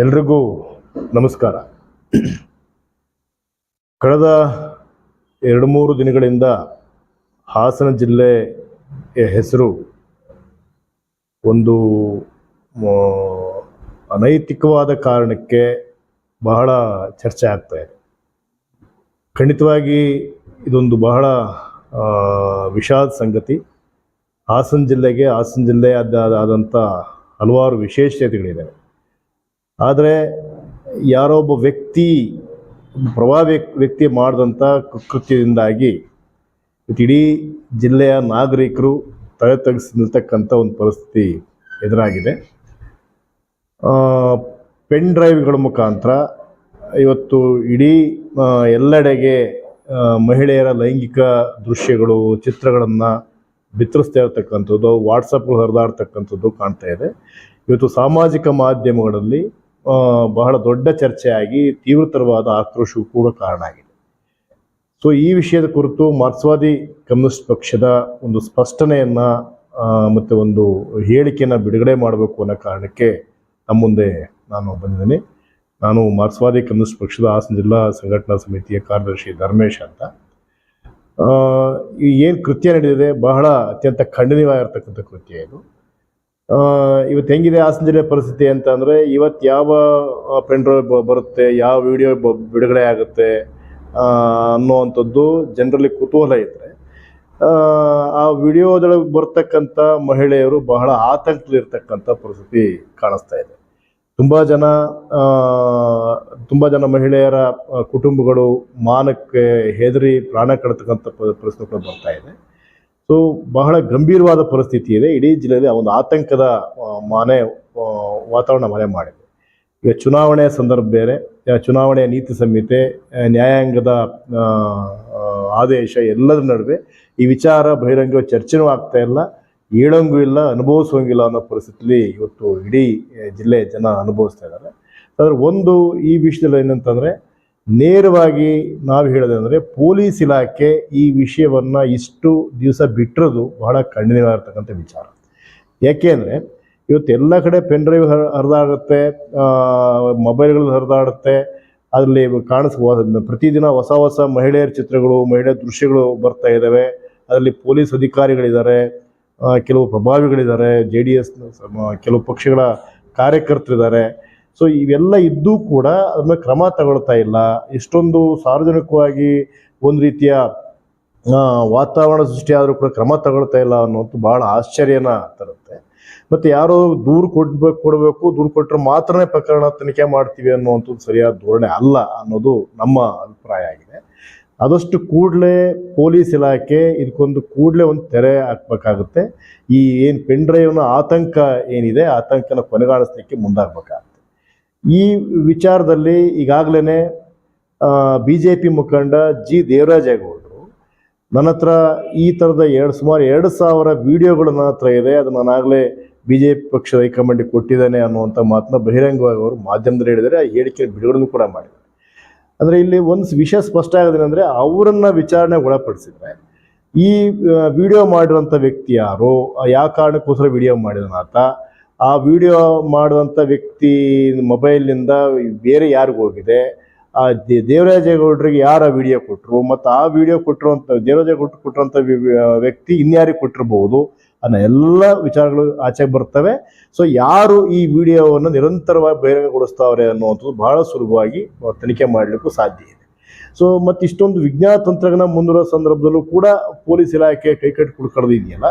ಎಲ್ರಿಗೂ ನಮಸ್ಕಾರ. ಕಳೆದ ಎರಡು ಮೂರು ದಿನಗಳಿಂದ ಹಾಸನ ಜಿಲ್ಲೆಯ ಹೆಸರು ಒಂದು ಅನೈತಿಕವಾದ ಕಾರಣಕ್ಕೆ ಬಹಳ ಚರ್ಚೆ ಆಗ್ತಾ ಇದೆ. ಖಂಡಿತವಾಗಿ ಇದೊಂದು ಬಹಳ ವಿಷಾದ ಸಂಗತಿ. ಹಾಸನ ಜಿಲ್ಲೆಗೆ ಹಾಸನ ಜಿಲ್ಲೆಯಾದ ಆದಂಥ ಹಲವಾರು ವಿಶೇಷತೆಗಳಿದ್ದಾವೆ. ಆದರೆ ಯಾರೋ ಒಬ್ಬ ವ್ಯಕ್ತಿ ಪ್ರಭಾವಿ ವ್ಯಕ್ತಿ ಮಾಡಿದಂಥ ಕೃತ್ಯದಿಂದಾಗಿ ಇಡೀ ಜಿಲ್ಲೆಯ ನಾಗರಿಕರು ತಲೆ ತಗ್ಸಿ ನಿಲ್ತಕ್ಕಂಥ ಒಂದು ಪರಿಸ್ಥಿತಿ ಎದುರಾಗಿದೆ. ಪೆನ್ ಡ್ರೈವ್ಗಳ ಮುಖಾಂತರ ಇವತ್ತು ಇಡೀ ಎಲ್ಲೆಡೆಗೆ ಮಹಿಳೆಯರ ಲೈಂಗಿಕ ದೃಶ್ಯಗಳು, ಚಿತ್ರಗಳನ್ನು ಬಿತ್ತರಿಸ್ತಾ ಇರತಕ್ಕಂಥದ್ದು ವಾಟ್ಸಪ್ಗಳು ಹರಿದಾಡ್ತಕ್ಕಂಥದ್ದು ಕಾಣ್ತಾ ಇದೆ. ಇವತ್ತು ಸಾಮಾಜಿಕ ಮಾಧ್ಯಮಗಳಲ್ಲಿ ಬಹಳ ದೊಡ್ಡ ಚರ್ಚೆಯಾಗಿ ತೀವ್ರತರವಾದ ಆಕ್ರೋಶವು ಕೂಡ ಕಾರಣ ಆಗಿದೆ. ಸೊ ಈ ವಿಷಯದ ಕುರಿತು ಮಾರ್ಕ್ಸ್ವಾದಿ ಕಮ್ಯುನಿಸ್ಟ್ ಪಕ್ಷದ ಒಂದು ಸ್ಪಷ್ಟನೆಯನ್ನ ಮತ್ತು ಒಂದು ಹೇಳಿಕೆಯನ್ನು ಬಿಡುಗಡೆ ಮಾಡಬೇಕು ಅನ್ನೋ ಕಾರಣಕ್ಕೆ ನಮ್ಮ ಮುಂದೆ ನಾನು ಬಂದಿದ್ದೀನಿ. ನಾನು ಮಾರ್ಕ್ಸ್ವಾದಿ ಕಮ್ಯುನಿಸ್ಟ್ ಪಕ್ಷದ ಹಾಸನ ಜಿಲ್ಲಾ ಸಂಘಟನಾ ಸಮಿತಿಯ ಕಾರ್ಯದರ್ಶಿ ಧರ್ಮೇಶ್ ಅಂತ. ಏನು ಕೃತ್ಯ ನಡೆದಿದೆ, ಬಹಳ ಅತ್ಯಂತ ಖಂಡನೀಯವಾಗಿರ್ತಕ್ಕಂಥ ಕೃತ್ಯ ಇದು. ಇವತ್ತು ಹೆಂಗಿದೆ ಹಾಸನ ಜಿಲ್ಲೆ ಪರಿಸ್ಥಿತಿ ಅಂತ ಅಂದರೆ ಇವತ್ತು ಯಾವ ಪೆನ್ ಡ್ರೈವ್ ಬರುತ್ತೆ, ಯಾವ ವಿಡಿಯೋ ಬಿಡುಗಡೆ ಆಗುತ್ತೆ ಅನ್ನೋವಂಥದ್ದು ಜನರಲ್ಲಿ ಕುತೂಹಲ ಇದ್ದರೆ ಆ ವಿಡಿಯೋದೊಳಗೆ ಬರ್ತಕ್ಕಂಥ ಮಹಿಳೆಯರು ಬಹಳ ಆತಂಕದಲ್ಲಿರ್ತಕ್ಕಂಥ ಪರಿಸ್ಥಿತಿ ಕಾಣಿಸ್ತಾ ಇದೆ. ತುಂಬ ಜನ ತುಂಬ ಜನ ಮಹಿಳೆಯರ ಕುಟುಂಬಗಳು ಮಾನಕ್ಕೆ ಹೆದರಿ ಪ್ರಾಣ ಕಳತಕ್ಕಂಥ ಪರಿಸ್ಥಿತಿಗಳು ಬರ್ತಾ ಇದೆ. ಸೊ ಬಹಳ ಗಂಭೀರವಾದ ಪರಿಸ್ಥಿತಿ ಇದೆ. ಇಡೀ ಜಿಲ್ಲೆಯಲ್ಲಿ ಒಂದು ಆತಂಕದ ಮನೆ ವಾತಾವರಣ ಮನೆ ಮಾಡಿದೆ. ಈಗ ಚುನಾವಣೆ ಸಂದರ್ಭ ಬೇರೆ ಚುನಾವಣೆಯ ನೀತಿ ಸಂಹಿತೆ ನ್ಯಾಯಾಂಗದ ಆದೇಶ ಎಲ್ಲದರ ನಡುವೆ ಈ ವಿಚಾರ ಬಹಿರಂಗ ಚರ್ಚೆನೂ ಆಗ್ತಾ ಇಲ್ಲ. ಹೇಳೋಂಗೂ ಇಲ್ಲ ಅನುಭವಿಸೋಂಗಿಲ್ಲ ಅನ್ನೋ ಪರಿಸ್ಥಿತಿಲಿ ಇವತ್ತು ಇಡೀ ಜಿಲ್ಲೆಯ ಜನ ಅನುಭವಿಸ್ತಾ ಇದ್ದಾರೆ. ಆದರೆ ಒಂದು ಈ ವಿಷಯದಲ್ಲಿ ಏನಂತಂದರೆ ನೇರವಾಗಿ ನಾವು ಹೇಳೋದಂದರೆ ಪೊಲೀಸ್ ಇಲಾಖೆ ಈ ವಿಷಯವನ್ನು ಇಷ್ಟು ದಿವಸ ಬಿಟ್ಟಿರೋದು ಬಹಳ ಖಂಡನೀಯವಾಗಿರ್ತಕ್ಕಂಥ ವಿಚಾರ. ಯಾಕೆ ಅಂದರೆ ಇವತ್ತು ಎಲ್ಲ ಕಡೆ ಪೆನ್ ಡ್ರೈವ್ ಹರ್, ಹರಿದಾಡುತ್ತೆ ಮೊಬೈಲ್ಗಳು ಹರಿದಾಡುತ್ತೆ, ಅದರಲ್ಲಿ ಕಾಣಿಸ್ ಪ್ರತಿದಿನ ಹೊಸ ಹೊಸ ಮಹಿಳೆಯರ ಚಿತ್ರಗಳು, ಮಹಿಳೆಯರ ದೃಶ್ಯಗಳು ಬರ್ತಾ ಇದ್ದಾವೆ ಅದರಲ್ಲಿ ಪೊಲೀಸ್ ಅಧಿಕಾರಿಗಳಿದ್ದಾರೆ ಕೆಲವು ಪ್ರಭಾವಿಗಳಿದ್ದಾರೆ, ಜೆ ಡಿ ಎಸ್ನ ಕೆಲವು ಪಕ್ಷಗಳ ಕಾರ್ಯಕರ್ತರಿದ್ದಾರೆ. ಸೊ ಇವೆಲ್ಲ ಇದ್ದೂ ಕೂಡ ಅದನ್ನ ಕ್ರಮ ತಗೊಳ್ತಾ ಇಲ್ಲ. ಇಷ್ಟೊಂದು ಸಾರ್ವಜನಿಕವಾಗಿ ಒಂದು ರೀತಿಯ ವಾತಾವರಣ ಸೃಷ್ಟಿಯಾದರೂ ಕೂಡ ಕ್ರಮ ತಗೊಳ್ತಾ ಇಲ್ಲ ಅನ್ನೋದು ಬಹಳ ಆಶ್ಚರ್ಯನ ತರುತ್ತೆ. ಮತ್ತು ಯಾರೋ ದೂರು ಕೊಡ್ಬೇಕು ಕೊಡಬೇಕು, ದೂರು ಕೊಟ್ಟರೆ ಮಾತ್ರನೇ ಪ್ರಕರಣ ತನಿಖೆ ಮಾಡ್ತೀವಿ ಅನ್ನುವಂಥದ್ದು ಸರಿಯಾದ ಧೋರಣೆ ಅಲ್ಲ ಅನ್ನೋದು ನಮ್ಮ ಅಭಿಪ್ರಾಯ ಆಗಿದೆ. ಆದಷ್ಟು ಕೂಡಲೇ ಪೊಲೀಸ್ ಇಲಾಖೆ ಇದಕ್ಕೊಂದು ಕೂಡಲೇ ಒಂದು ತೆರೆ ಹಾಕ್ಬೇಕಾಗುತ್ತೆ. ಈ ಏನು ಪೆನ್ ಡ್ರೈವ್ನ ಆತಂಕ ಏನಿದೆ, ಆತಂಕನ ಕೊನೆಗಾಣಿಸ್ಲಿಕ್ಕೆ ಮುಂದಾಗಬೇಕಾಗುತ್ತೆ. ಈ ವಿಚಾರದಲ್ಲಿ ಈಗಾಗಲೇ ಬಿ ಜೆ ಪಿ ಮುಖಂಡ ಜಿ. ದೇವರಾಜೇಗೌಡರು ನನ್ನ ಹತ್ರ ಈ ಥರದ ಎರಡು, ಸುಮಾರು ಎರಡು ಸಾವಿರ ವಿಡಿಯೋಗಳು ನನ್ನ ಹತ್ರ ಇದೆ. ಅದು ನಾನಾಗಲೇ ಬಿ ಜೆ ಪಿ ಪಕ್ಷದ ಹೈಕಮಾಂಡಿಗೆ ಕೊಟ್ಟಿದ್ದಾನೆ ಅನ್ನುವಂಥ ಮಾತನ್ನ ಬಹಿರಂಗವಾಗಿ ಅವರು ಮಾಧ್ಯಮದಲ್ಲಿ ಹೇಳಿದರೆ ಆ ಹೇಳಿಕೆ ಬಿಡುಗಡೆನೂ ಕೂಡ ಮಾಡಿದ್ದಾರೆ. ಅಂದರೆ ಇಲ್ಲಿ ಒಂದು ವಿಷಯ ಸ್ಪಷ್ಟ ಆಗೋದೇನೆಂದರೆ ಅವರನ್ನು ವಿಚಾರಣೆಗೆ ಒಳಪಡಿಸಿದ್ರೆ ಈ ವಿಡಿಯೋ ಮಾಡಿರೋಂಥ ವ್ಯಕ್ತಿ ಯಾರು? ಯಾವ ಕಾರಣಕ್ಕೋಸ್ಕರ ವಿಡಿಯೋ ಮಾಡಿದನಾತ ಆ ವಿಡಿಯೋ ಮಾಡುವಂಥ ವ್ಯಕ್ತಿ ಮೊಬೈಲ್ನಿಂದ ಬೇರೆ ಯಾರಿಗೂ ಹೋಗಿದೆ. ಆ ದೇವರಾಜೇಗೌಡರಿಗೆ ಯಾರು ಆ ವಿಡಿಯೋ ಕೊಟ್ಟರು ಮತ್ತು ಆ ವಿಡಿಯೋ ಕೊಟ್ಟಿರುವಂಥ ದೇವರಾಜೇಗೌಡರು ಕೊಟ್ಟಿರುವಂಥ ವ್ಯಕ್ತಿ ಇನ್ಯಾರಿಗೆ ಕೊಟ್ಟಿರಬಹುದು ಅನ್ನೋ ಎಲ್ಲ ವಿಚಾರಗಳು ಆಚೆಗೆ ಬರ್ತವೆ. ಸೊ, ಯಾರು ಈ ವಿಡಿಯೋವನ್ನು ನಿರಂತರವಾಗಿ ಬಹಿರಂಗಗೊಳಿಸ್ತಾವ್ರೆ ಅನ್ನುವಂಥದ್ದು ಬಹಳ ಸುಲಭವಾಗಿ ತನಿಖೆ ಮಾಡಲಿಕ್ಕೂ ಸಾಧ್ಯ ಇದೆ. ಸೊ, ಮತ್ತು ಇಷ್ಟೊಂದು ವಿಜ್ಞಾನ ತಂತ್ರಜ್ಞಾನ ಮುಂದಿರುವ ಸಂದರ್ಭದಲ್ಲೂ ಕೂಡ ಪೊಲೀಸ್ ಇಲಾಖೆ ಕೈಕಟ್ಟಿ ಇದೆಯಲ್ಲ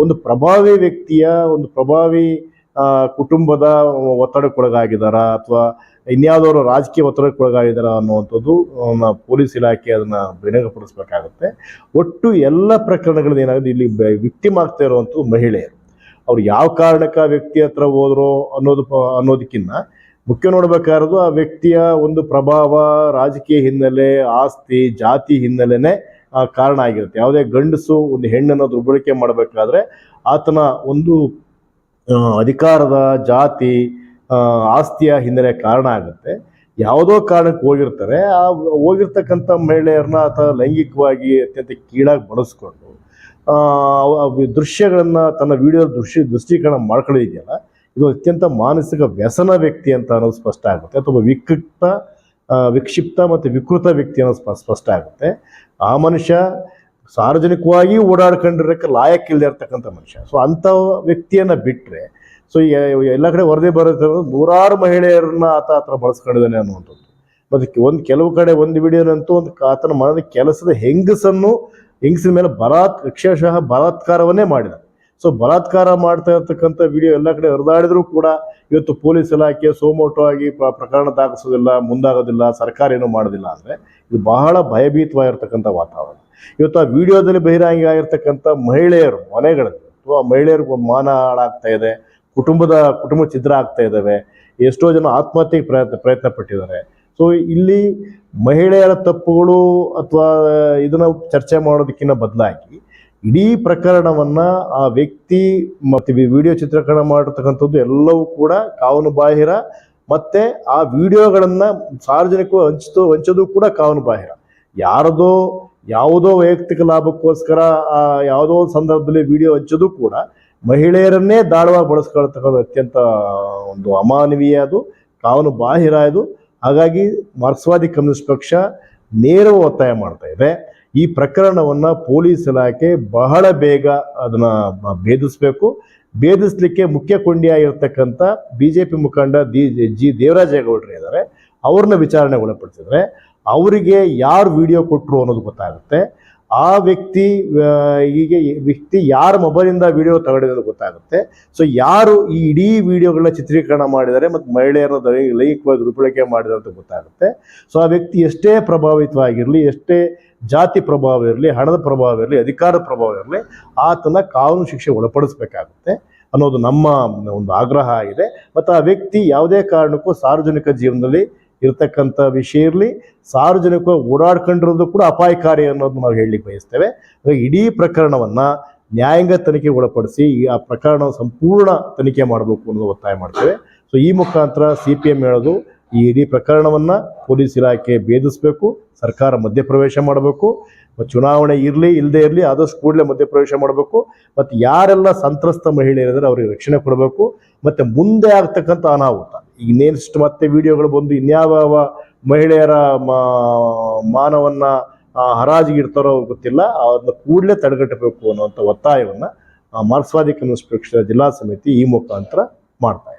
ಒಂದು ಪ್ರಭಾವಿ ವ್ಯಕ್ತಿಯ, ಒಂದು ಪ್ರಭಾವಿ ಕುಟುಂಬದ ಒತ್ತಡಕ್ಕೊಳಗಾಗಿದಾರ ಅಥವಾ ಇನ್ಯಾವುದೋ ರಾಜಕೀಯ ಒತ್ತಡಕ್ಕೊಳಗಾಗಿದಾರ ಅನ್ನುವಂಥದ್ದು ಪೊಲೀಸ್ ಇಲಾಖೆ ಅದನ್ನ ಬಹಿರಂಗಪಡಿಸ್ಬೇಕಾಗುತ್ತೆ ಒಟ್ಟು ಎಲ್ಲ ಪ್ರಕರಣಗಳಲ್ಲಿ ಏನಾಗುತ್ತೆ, ಇಲ್ಲಿ ವಿಕ್ಟಿಮ್ ಆಗ್ತಾ ಇರುವಂಥದ್ದು ಮಹಿಳೆಯರು. ಅವ್ರು ಯಾವ ಕಾರಣಕ್ಕೆ ಆ ವ್ಯಕ್ತಿ ಹತ್ರ ಹೋದ್ರು ಅನ್ನೋದು ಅನ್ನೋದಕ್ಕಿಂತ ಮುಖ್ಯ ನೋಡ್ಬೇಕಾದ್ರದು ಆ ವ್ಯಕ್ತಿಯ ಒಂದು ಪ್ರಭಾವ, ರಾಜಕೀಯ ಹಿನ್ನೆಲೆ, ಆಸ್ತಿ, ಜಾತಿ ಹಿನ್ನೆಲೆನೇ ಕಾರಣ ಆಗಿರುತ್ತೆ. ಯಾವುದೇ ಗಂಡಸು ಒಂದು ಹೆಣ್ಣನ್ನು ದುರ್ಬಳಕೆ ಮಾಡಬೇಕಾದ್ರೆ ಆತನ ಒಂದು ಅಧಿಕಾರದ ಜಾತಿ ಆಸ್ತಿಯ ಹಿನ್ನೆಲೆ ಕಾರಣ ಆಗುತ್ತೆ. ಯಾವುದೋ ಕಾರಣಕ್ಕೆ ಹೋಗಿರ್ತಾರೆ ಆ ಹೋಗಿರ್ತಕ್ಕಂಥ ಮಹಿಳೆಯರನ್ನ ಆತ ಲೈಂಗಿಕವಾಗಿ ಅತ್ಯಂತ ಕೀಳಾಗಿ ಬಳಸ್ಕೊಂಡು ದೃಶ್ಯಗಳನ್ನ ತನ್ನ ವಿಡಿಯೋ ದೃಶ್ಯ ದೃಷ್ಟೀಕರಣ ಮಾಡ್ಕೊಳ್ಳಿದೆಯಲ್ಲ ಇದು ಅತ್ಯಂತ ಮಾನಸಿಕ ವ್ಯಸನ ವ್ಯಕ್ತಿ ಅಂತ ಅನ್ನೋದು ಸ್ಪಷ್ಟ ಆಗುತ್ತೆ. ಅಥವಾ ವಿಕೃತ ಆ, ವಿಕ್ಷಿಪ್ತ ಮತ್ತು ವಿಕೃತ ವ್ಯಕ್ತಿ ಅನ್ನೋದು ಸ್ಪ- ಸ್ಪಷ್ಟ ಆಗುತ್ತೆ. ಆ ಮನುಷ್ಯ ಸಾರ್ವಜನಿಕವಾಗಿ ಓಡಾಡ್ಕೊಂಡಿರೋಕ್ಕೆ ಲಾಯಕ್ಕಿಲ್ಲದೆ ಇರ್ತಕ್ಕಂಥ ಮನುಷ್ಯ. ಸೊ ಅಂಥ ವ್ಯಕ್ತಿಯನ್ನು ಬಿಟ್ಟರೆ ಸೊ ಎಲ್ಲ ಕಡೆ ವರದಿ ಬರುತ್ತಿರೋದು ನೂರಾರು ಮಹಿಳೆಯರನ್ನ ಆತ ಹತ್ರ ಬಳಸ್ಕೊಂಡಿದ್ದಾನೆ ಅನ್ನುವಂಥದ್ದು. ಮತ್ತು ಒಂದು ಕೆಲವು ಕಡೆ ಒಂದು ವಿಡಿಯೋನಂತೂ ಒಂದು ಆತನ ಮನದ ಕೆಲಸದ ಹೆಂಗಸನ್ನು ಹೆಂಗಸಿನ ಮೇಲೆ ಬಲಾತ್ ಅಕ್ಷರಶಃ ಬಲಾತ್ಕಾರವನ್ನೇ ಮಾಡಿದ. ಸೊ ಬಲಾತ್ಕಾರ ಮಾಡ್ತಾ ಇರ್ತಕ್ಕಂಥ ವಿಡಿಯೋ ಎಲ್ಲ ಕಡೆ ಹರಿದಾಡಿದ್ರು ಕೂಡ ಇವತ್ತು ಪೊಲೀಸ್ ಇಲಾಖೆ ಸೋಮೋಟೋ ಆಗಿ ಪ್ರ- ಪ್ರಕರಣ ದಾಖಲಿಸೋದಿಲ್ಲ, ಮುಂದಾಗೋದಿಲ್ಲ, ಸರ್ಕಾರ ಏನು ಮಾಡೋದಿಲ್ಲ ಅಂದರೆ ಇದು ಬಹಳ ಭಯಭೀತವಾಗಿರ್ತಕ್ಕಂಥ ವಾತಾವರಣ. ಇವತ್ತು ಆ ವಿಡಿಯೋದಲ್ಲಿ ಬಹಿರಂಗ ಆಗಿರ್ತಕ್ಕಂಥ ಮಹಿಳೆಯರು ಮನೆಗಳಲ್ಲಿ ಅಥವಾ ಮಹಿಳೆಯರಿಗೂ ಮಾನ ಹಾಳಾಗ್ತಾ ಇದೆ, ಕುಟುಂಬದ, ಕುಟುಂಬ ಛಿದ್ರ ಆಗ್ತಾ ಇದ್ದಾವೆ, ಎಷ್ಟೋ ಜನ ಆತ್ಮಹತ್ಯೆಗೆ ಪ್ರಯತ್ನ ಪ್ರಯತ್ನ ಪಟ್ಟಿದ್ದಾರೆ. ಸೊ ಇಲ್ಲಿ ಮಹಿಳೆಯರ ತಪ್ಪುಗಳು ಅಥವಾ ಇದನ್ನು ಚರ್ಚೆ ಮಾಡೋದಕ್ಕಿಂತ ಬದಲಾಗಿ ಇಡೀ ಪ್ರಕರಣವನ್ನ ಆ ವ್ಯಕ್ತಿ ಮತ್ತೆ ವಿಡಿಯೋ ಚಿತ್ರೀಕರಣ ಮಾಡಿರ್ತಕ್ಕಂಥದ್ದು ಎಲ್ಲವೂ ಕೂಡ ಕಾನೂನು ಬಾಹಿರ, ಮತ್ತೆ ಆ ವಿಡಿಯೋಗಳನ್ನ ಸಾರ್ವಜನಿಕವಾಗಿ ಹಂಚಿತು ಹಂಚೋದು ಕೂಡ ಕಾನೂನು ಬಾಹಿರ. ಯಾರದೋ ಯಾವುದೋ ವೈಯಕ್ತಿಕ ಲಾಭಕ್ಕೋಸ್ಕರ, ಆ, ಯಾವುದೋ ಸಂದರ್ಭದಲ್ಲಿ ವಿಡಿಯೋ ಹಂಚೋದು ಕೂಡ ಮಹಿಳೆಯರನ್ನೇ ದಾಳವಾಗಿ ಬಳಸ್ಕೊಳ್ತಕ್ಕಂಥ ಅತ್ಯಂತ ಒಂದು ಅಮಾನವೀಯ ಅದು ಕಾನೂನು ಬಾಹಿರ ಅದು ಹಾಗಾಗಿ ಮಾರ್ಕ್ಸ್ವಾದಿ ಕಮ್ಯುನಿಸ್ಟ್ ಪಕ್ಷ ನೇರವ ಒತ್ತಾಯ ಮಾಡ್ತಾ ಇದೆ. ಈ ಪ್ರಕರಣವನ್ನ ಪೊಲೀಸ್ ಇಲಾಖೆ ಬಹಳ ಬೇಗ ಅದನ್ನ ಭೇದಿಸ್ಬೇಕು. ಭೇದಿಸ್ಲಿಕ್ಕೆ ಮುಖ್ಯ ಕೊಂಡಿಯಾಗಿರ್ತಕ್ಕಂಥ ಬಿ ಜೆ ಪಿ ಮುಖಂಡ ದಿ, ಜಿ ದೇವರಾಜೇಗೌಡರು ಇದ್ದಾರೆ ಅವ್ರನ್ನ ವಿಚಾರಣೆ ಒಳಪಡಿಸಿದ್ರೆ ಅವರಿಗೆ ಯಾರು ವಿಡಿಯೋ ಕೊಟ್ಟರು ಅನ್ನೋದು ಗೊತ್ತಾಗುತ್ತೆ. ಆ ವ್ಯಕ್ತಿ ಹೀಗೆ ವ್ಯಕ್ತಿ ಯಾರ ಮೊಬೈಲಿಂದ ವಿಡಿಯೋ ತಗೊಂಡಿರೋದು ಗೊತ್ತಾಗುತ್ತೆ. ಸೊ ಯಾರು ಈ ಇಡೀ ವಿಡಿಯೋಗಳನ್ನ ಚಿತ್ರೀಕರಣ ಮಾಡಿದ್ದಾರೆ ಮತ್ತು ಮಹಿಳೆಯರನ್ನ ದೈ- ಲೈಂಗಿಕವಾಗಿ ದುರ್ಬಳಕೆ ಮಾಡಿದ್ದಾರೆ ಅಂತ ಗೊತ್ತಾಗುತ್ತೆ. ಸೊ ಆ ವ್ಯಕ್ತಿ ಎಷ್ಟೇ ಪ್ರಭಾವಿತವಾಗಿರಲಿ, ಎಷ್ಟೇ ಜಾತಿ ಪ್ರಭಾವ ಇರಲಿ, ಹಣದ ಪ್ರಭಾವ ಇರಲಿ ಅಧಿಕಾರದ ಪ್ರಭಾವ ಇರಲಿ, ಆತನ ಕಾನೂನು ಶಿಕ್ಷೆ ಒಳಪಡಿಸಬೇಕಾಗುತ್ತೆ ಅನ್ನೋದು ನಮ್ಮ ಒಂದು ಆಗ್ರಹ ಆಗಿದೆ. ಮತ್ತು ಆ ವ್ಯಕ್ತಿ ಯಾವುದೇ ಕಾರಣಕ್ಕೂ ಸಾರ್ವಜನಿಕ ಜೀವನದಲ್ಲಿ ಇರತಕ್ಕಂಥ ವಿಷಯ ಇರಲಿ, ಸಾರ್ವಜನಿಕ ಓಡಾಡ್ಕೊಂಡಿರೋದು ಕೂಡ ಅಪಾಯಕಾರಿ ಅನ್ನೋದು ನಾವು ಹೇಳಲಿಕ್ಕೆ ಬಯಸ್ತೇವೆ. ಇಡೀ ಪ್ರಕರಣವನ್ನ ನ್ಯಾಯಾಂಗ ತನಿಖೆಗೆ ಒಳಪಡಿಸಿ ಆ ಪ್ರಕರಣ ಸಂಪೂರ್ಣ ತನಿಖೆ ಮಾಡಬೇಕು ಅನ್ನೋದು ಒತ್ತಾಯ ಮಾಡ್ತೇವೆ. ಸೊ ಈ ಮುಖಾಂತರ ಸಿ ಪಿ ಎಂ ಹೇಳೋದು, ಈ ಇಡೀ ಪ್ರಕರಣವನ್ನ ಪೊಲೀಸ್ ಇಲಾಖೆ ಭೇದಿಸಬೇಕು, ಸರ್ಕಾರ ಮಧ್ಯಪ್ರವೇಶ ಮಾಡಬೇಕು ಮತ್ತು ಚುನಾವಣೆ ಇರಲಿ ಇಲ್ಲದೆ ಇರಲಿ, ಆದಷ್ಟು ಕೂಡಲೇ ಮಧ್ಯಪ್ರವೇಶ ಮಾಡಬೇಕು ಮತ್ತು ಯಾರೆಲ್ಲ ಸಂತ್ರಸ್ತ ಮಹಿಳೆಯರಿದ್ದಾರೆ ಅವರಿಗೆ ರಕ್ಷಣೆ ಕೊಡಬೇಕು, ಮತ್ತು ಮುಂದೆ ಆಗ್ತಕ್ಕಂಥ ಅನಾಹುತ. ಈಗ ಮತ್ತೆ ವಿಡಿಯೋಗಳು ಬಂದು ಇನ್ಯಾವ ಮಹಿಳೆಯರ ಮಾನವನ್ನ ಆ, ಹರಾಜಿಗೆ ಇಡ್ತಾರೋ ಗೊತ್ತಿಲ್ಲ. ಅದನ್ನ ಕೂಡಲೇ ತಡೆಗಟ್ಟಬೇಕು ಅನ್ನುವಂಥ ಒತ್ತಾಯವನ್ನ ಮಾರ್ಕ್ಸ್ವಾದಿ ಕಮ್ಯುನಿಸ್ಟ್ ಪಕ್ಷದ ಜಿಲ್ಲಾ ಸಮಿತಿ ಈ ಮುಖಾಂತರ ಮಾಡ್ತಾ